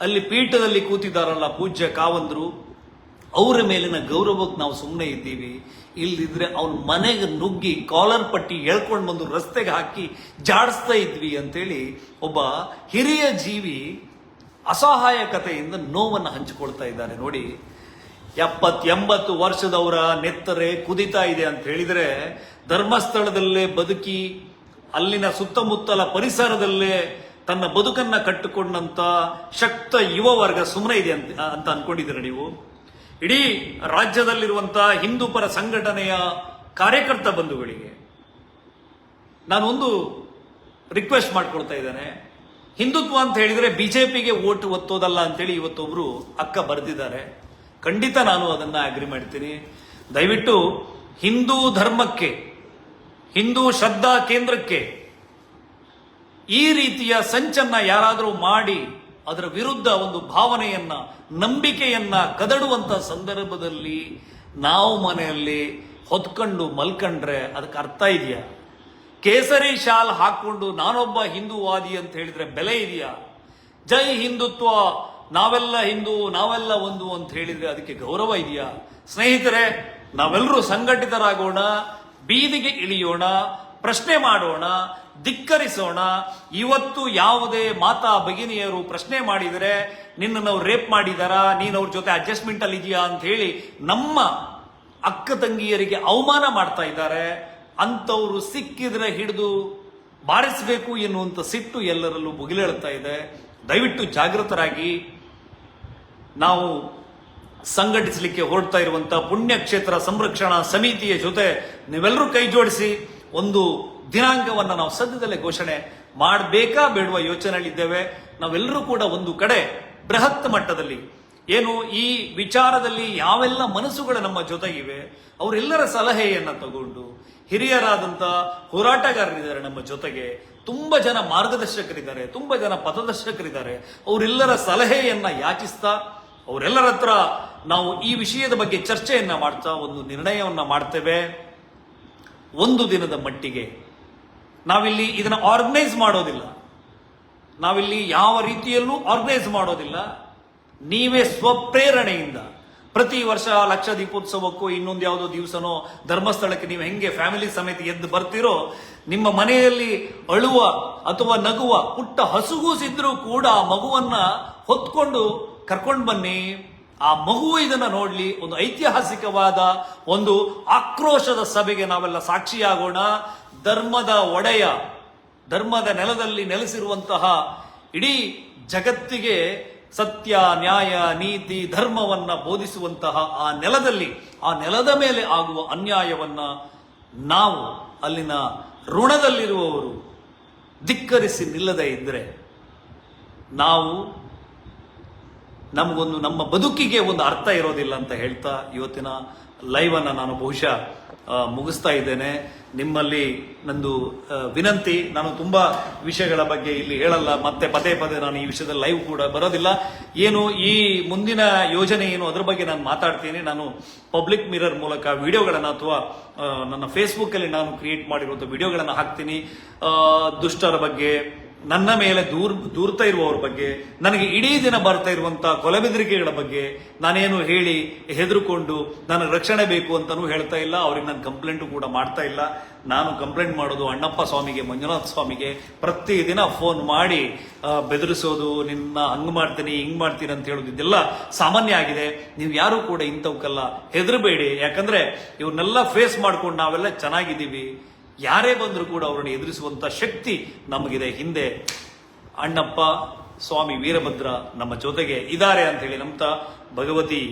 ಅಲ್ಲಿ ಪೀಠದಲ್ಲಿ ಕೂತಿದ್ದಾರಲ್ಲ ಪೂಜ್ಯ ಕಾವಂದ್ರು. ಅವರ ಮೇಲಿನ ಗೌರವಕ್ಕೆ ನಾವು ಸುಮ್ಮನೆ ಇದ್ದೀವಿ. ಇಲ್ದಿದ್ರೆ ಅವನ ಮನೆಗೆ ನುಗ್ಗಿ ಕಾಲರ್ ಪಟ್ಟಿ ಎಳ್ಕೊಂಡು ಬಂದು ರಸ್ತೆಗೆ ಹಾಕಿ ಜಾಡಿಸ್ತಾ ಇದ್ವಿ ಅಂತೇಳಿ ಒಬ್ಬ ಹಿರಿಯ ಜೀವಿ ಅಸಹಾಯಕತೆಯಿಂದ ನೋವನ್ನು ಹಂಚಿಕೊಳ್ತಾ ಇದ್ದಾರೆ ನೋಡಿ ಎಪ್ಪತ್ ಎಂಬತ್ತು ವರ್ಷದವರ ನೆತ್ತರೆ ಕುದಿತಾ ಇದೆ ಅಂತ ಹೇಳಿದರೆ ಧರ್ಮಸ್ಥಳದಲ್ಲೇ ಬದುಕಿ, ಅಲ್ಲಿನ ಸುತ್ತಮುತ್ತಲ ಪರಿಸರದಲ್ಲೇ ತನ್ನ ಬದುಕನ್ನ ಕಟ್ಟಿಕೊಂಡಂತ ಶಕ್ತ ಯುವ ವರ್ಗ ಸುಮ್ಮನೆ ಇದೆ ಅಂತ ಅಂತ ಅನ್ಕೊಂಡಿದ್ದೀರ ನೀವು? ಇಡೀ ರಾಜ್ಯದಲ್ಲಿರುವಂತಹ ಹಿಂದೂ ಪರ ಸಂಘಟನೆಯ ಕಾರ್ಯಕರ್ತ ಬಂಧುಗಳಿಗೆ ನಾನೊಂದು ರಿಕ್ವೆಸ್ಟ್ ಮಾಡ್ಕೊಳ್ತಾ ಇದ್ದೇನೆ. ಹಿಂದುತ್ವ ಅಂತ ಹೇಳಿದ್ರೆ ಬಿಜೆಪಿಗೆ ಓಟ್ ಒತ್ತೋದಲ್ಲ ಅಂತೇಳಿ ಇವತ್ತೊಬ್ರು ಅಕ್ಕ ಬರೆದಿದ್ದಾರೆ. ಖಂಡಿತ ನಾನು ಅದನ್ನ ಅಗ್ರಿ ಮಾಡ್ತೀನಿ. ದಯವಿಟ್ಟು ಹಿಂದೂ ಧರ್ಮಕ್ಕೆ, ಹಿಂದೂ ಶ್ರದ್ಧಾ ಕೇಂದ್ರಕ್ಕೆ ಈ ರೀತಿಯ ಸಂಚನ್ನ ಯಾರಾದರೂ ಮಾಡಿ ಅದರ ವಿರುದ್ಧ ಒಂದು ಭಾವನೆಯನ್ನ, ನಂಬಿಕೆಯನ್ನ ಕದಡುವಂತ ಸಂದರ್ಭದಲ್ಲಿ ನಾವು ಮನೆಯಲ್ಲಿ ಹೊತ್ಕೊಂಡು ಮಲ್ಕಂಡ್ರೆ ಅದಕ್ಕೆ ಅರ್ಥ ಇದೆಯಾ? ಕೇಸರಿ ಶಾಲ್ ಹಾಕೊಂಡು ನಾನೊಬ್ಬ ಹಿಂದೂವಾದಿ ಅಂತ ಹೇಳಿದ್ರೆ ಬೆಲೆ ಇದೆಯಾ? ಜೈ ಹಿಂದುತ್ವ, ನಾವೆಲ್ಲ ಹಿಂದೂ, ನಾವೆಲ್ಲ ಒಂದು ಅಂತ ಹೇಳಿದ್ರೆ ಅದಕ್ಕೆ ಗೌರವ ಇದೆಯಾ? ಸ್ನೇಹಿತರೆ, ನಾವೆಲ್ಲರೂ ಸಂಘಟಿತರಾಗೋಣ, ಬೀದಿಗೆ ಇಳಿಯೋಣ, ಪ್ರಶ್ನೆ ಮಾಡೋಣ ಧಿಕ್ಕರಿಸೋಣ. ಇವತ್ತು ಯಾವುದೇ ಮಾತಾ ಭಗಿನಿಯರು ಪ್ರಶ್ನೆ ಮಾಡಿದರೆ, ನಿನ್ನನ್ನು ರೇಪ್ ಮಾಡಿದಾರಾ? ನೀನು ಅವ್ರ ಜೊತೆ ಅಡ್ಜಸ್ಟ್ಮೆಂಟ್ ಅಲ್ಲಿ ಇದೆಯಾ ಅಂತ ಹೇಳಿ ನಮ್ಮ ಅಕ್ಕ ತಂಗಿಯರಿಗೆ ಅವಮಾನ ಮಾಡ್ತಾ ಇದ್ದಾರೆ. ಅಂತವರು ಸಿಕ್ಕಿದ್ರೆ ಹಿಡಿದು ಬಾರಿಸಬೇಕು ಎನ್ನುವಂಥ ಸಿಟ್ಟು ಎಲ್ಲರಲ್ಲೂ ಮುಗಿಲೇಳ್ತಾ ಇದೆ. ದಯವಿಟ್ಟು ಜಾಗೃತರಾಗಿ ನಾವು ಸಂಘಟಿಸಲಿಕ್ಕೆ ಹೊರಡ್ತಾ ಇರುವಂಥ ಪುಣ್ಯಕ್ಷೇತ್ರ ಸಂರಕ್ಷಣಾ ಸಮಿತಿಯ ಜೊತೆ ನೀವೆಲ್ಲರೂ ಕೈ ಜೋಡಿಸಿ ಒಂದು ದಿನಾಂಕವನ್ನು ನಾವು ಸದ್ಯದಲ್ಲೇ ಘೋಷಣೆ ಮಾಡಬೇಕಾ ಬೇಡುವ ಯೋಚನೆಗಳಿದ್ದೇವೆ ನಾವೆಲ್ಲರೂ ಕೂಡ ಒಂದು ಕಡೆ ಬೃಹತ್ ಮಟ್ಟದಲ್ಲಿ ಏನು ಈ ವಿಚಾರದಲ್ಲಿ ಯಾವೆಲ್ಲ ಮನಸ್ಸುಗಳು ನಮ್ಮ ಜೊತೆಗಿವೆ, ಅವರೆಲ್ಲರ ಸಲಹೆಯನ್ನು ತಗೊಂಡು ಹಿರಿಯರಾದಂತ ಹೋರಾಟಗಾರರಿದ್ದಾರೆ ನಮ್ಮ ಜೊತೆಗೆ. ತುಂಬ ಜನ ಮಾರ್ಗದರ್ಶಕರಿದ್ದಾರೆ, ತುಂಬ ಜನ ಪಥದರ್ಶಕರಿದ್ದಾರೆ. ಅವರೆಲ್ಲರ ಸಲಹೆಯನ್ನು ಯಾಚಿಸ್ತಾ, ಅವರೆಲ್ಲರ ಹತ್ರ ನಾವು ಈ ವಿಷಯದ ಬಗ್ಗೆ ಚರ್ಚೆಯನ್ನ ಮಾಡ್ತಾ ಒಂದು ನಿರ್ಣಯವನ್ನ ಮಾಡ್ತೇವೆ. ಒಂದು ದಿನದ ಮಟ್ಟಿಗೆ ನಾವಿಲ್ಲಿ ಇದನ್ನ ಆರ್ಗನೈಸ್ ಮಾಡೋದಿಲ್ಲ. ನಾವಿಲ್ಲಿ ಯಾವ ರೀತಿಯಲ್ಲೂ ಆರ್ಗನೈಸ್ ಮಾಡೋದಿಲ್ಲ. ನೀವೇ ಸ್ವಪ್ರೇರಣೆಯಿಂದ. ಪ್ರತಿ ವರ್ಷ ಲಕ್ಷ ದೀಪೋತ್ಸವಕ್ಕೂ ಇನ್ನೊಂದು ಯಾವುದೋ ದಿವಸನೋ ಧರ್ಮಸ್ಥಳಕ್ಕೆ ನೀವು ಹೆಂಗೆ ಫ್ಯಾಮಿಲಿ ಸಮೇತ ಎದ್ದು ಬರ್ತೀರೋ, ನಿಮ್ಮ ಮನೆಯಲ್ಲಿ ಅಳುವ ಅಥವಾ ನಗುವ ಪುಟ್ಟ ಹಸುಗೂಸಿದ್ರೂ ಕೂಡ ಆ ಮಗುವನ್ನ ಹೊತ್ಕೊಂಡು ಕರ್ಕೊಂಡು ಬನ್ನಿ. ಆ ಮಗು ಇದನ್ನ ನೋಡ್ಲಿ, ಒಂದು ಐತಿಹಾಸಿಕವಾದ ಒಂದು ಆಕ್ರೋಶದ ಸಭೆಗೆ ನಾವೆಲ್ಲ ಸಾಕ್ಷಿಯಾಗೋಣ. ಧರ್ಮದ ಒಡೆಯ, ಧರ್ಮದ ನೆಲದಲ್ಲಿ ನೆಲೆಸಿರುವಂತಹ ಇಡೀ ಜಗತ್ತಿಗೆ ಸತ್ಯ, ನ್ಯಾಯ, ನೀತಿ, ಧರ್ಮವನ್ನ ಬೋಧಿಸುವಂತಹ ಆ ನೆಲದಲ್ಲಿ, ಆ ನೆಲದ ಮೇಲೆ ಆಗುವ ಅನ್ಯಾಯವನ್ನ ನಾವು ಅಲ್ಲಿನ ಋಣದಲ್ಲಿರುವವರು ಧಿಕ್ಕರಿಸಿ ನಿಲ್ಲದೇ ಇದ್ದರೆ ನಾವು ನಮಗೊಂದು ನಮ್ಮ ಬದುಕಿಗೆ ಒಂದು ಅರ್ಥ ಇರೋದಿಲ್ಲ ಅಂತ ಹೇಳ್ತಾ ಇವತ್ತಿನ ಲೈವನ್ನು ನಾನು ಬಹುಶಃ ಮುಗಿಸ್ತಾ ಇದ್ದೇನೆ. ನಿಮ್ಮಲ್ಲಿ ನಂದು ವಿನಂತಿ. ನಾನು ತುಂಬ ವಿಷಯಗಳ ಬಗ್ಗೆ ಇಲ್ಲಿ ಹೇಳಲ್ಲ. ಮತ್ತೆ ಪದೇ ಪದೇ ನಾನು ಈ ವಿಷಯದಲ್ಲಿ ಲೈವ್ ಕೂಡ ಬರೋದಿಲ್ಲ. ಏನು ಈ ಮುಂದಿನ ಯೋಜನೆ ಏನು ಅದ್ರ ಬಗ್ಗೆ ನಾನು ಮಾತಾಡ್ತೀನಿ. ನಾನು ಪಬ್ಲಿಕ್ ಮಿರರ್ ಮೂಲಕ ವಿಡಿಯೋಗಳನ್ನು ಅಥವಾ ನನ್ನ ಫೇಸ್ಬುಕ್ ಅಲ್ಲಿ ನಾನು ಕ್ರಿಯೇಟ್ ಮಾಡಿರುವಂತಹ ವಿಡಿಯೋಗಳನ್ನು ಹಾಕ್ತೀನಿ. ದುಷ್ಟರ ಬಗ್ಗೆ ನನ್ನ ಮೇಲೆ ದೂರ್, ದೂರ್ತಾ ಇರುವವರ ಬಗ್ಗೆ, ನನಗೆ ಇಡೀ ದಿನ ಬರ್ತಾ ಇರುವಂತಹ ಕೊಲೆಬೆದರಿಕೆಗಳ ಬಗ್ಗೆ ನಾನೇನು ಹೇಳಿ ಹೆದರುಕೊಂಡು ನನಗೆ ರಕ್ಷಣೆ ಬೇಕು ಅಂತಾನೂ ಹೇಳ್ತಾ ಇಲ್ಲ, ಅವ್ರಿಗೆ ನಾನು ಕಂಪ್ಲೇಂಟ್ ಕೂಡ ಮಾಡ್ತಾ ಇಲ್ಲ. ನಾನು ಕಂಪ್ಲೇಂಟ್ ಮಾಡೋದು ಅಣ್ಣಪ್ಪ ಸ್ವಾಮಿಗೆ, ಮಂಜುನಾಥ ಸ್ವಾಮಿಗೆ ಪ್ರತಿ ದಿನ ಫೋನ್ ಮಾಡಿ ಬೆದರಿಸೋದು, ನಿನ್ನ ಹಂಗ್ ಮಾಡ್ತೀನಿ, ಹಿಂಗ್ ಮಾಡ್ತೀನಿ ಅಂತ ಹೇಳೋದು ಇದೆಲ್ಲ ಸಾಮಾನ್ಯ ಆಗಿದೆ. ನೀವು ಯಾರು ಕೂಡ ಇಂಥವಕ್ಕೆಲ್ಲ ಹೆದರಬೇಡಿ. ಯಾಕಂದ್ರೆ ಇವ್ರನ್ನೆಲ್ಲ ಫೇಸ್ ಮಾಡ್ಕೊಂಡು ನಾವೆಲ್ಲ ಚೆನ್ನಾಗಿದ್ದೀವಿ. ಯಾರೇ ಬಂದರೂ ಕೂಡ ಅವರನ್ನು ಎದುರಿಸುವಂಥ ಶಕ್ತಿ ನಮಗಿದೆ. ಹಿಂದೆ ಅಣ್ಣಪ್ಪ, ಸ್ವಾಮಿ ವೀರಭದ್ರ ನಮ್ಮ ಜೊತೆಗೆ ಇದ್ದಾರೆ ಅಂತ ಹೇಳಿ ನಂಬ್ತಾ ಭಗವತಿ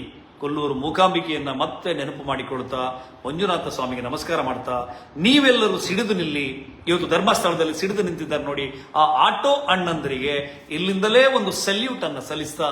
ಕೊಲ್ಲೂರು ಮೂಕಾಂಬಿಕೆಯನ್ನು ಮತ್ತೆ ನೆನಪು ಮಾಡಿಕೊಳ್ತಾ ಮಂಜುನಾಥ ಸ್ವಾಮಿಗೆ ನಮಸ್ಕಾರ ಮಾಡ್ತಾ ನೀವೆಲ್ಲರೂ ಸಿಡಿದು ನಿಲ್ಲಿ, ಇವತ್ತು ಧರ್ಮಸ್ಥಳದಲ್ಲಿ ಸಿಡಿದು ನಿಂತಿದ್ದಾರೆ ನೋಡಿ, ಆ ಆಟೋ ಅಣ್ಣಂದರಿಗೆ ಇಲ್ಲಿಂದಲೇ ಒಂದು ಸಲ್ಯೂಟ್ ಅನ್ನು ಸಲ್ಲಿಸ್ತಾ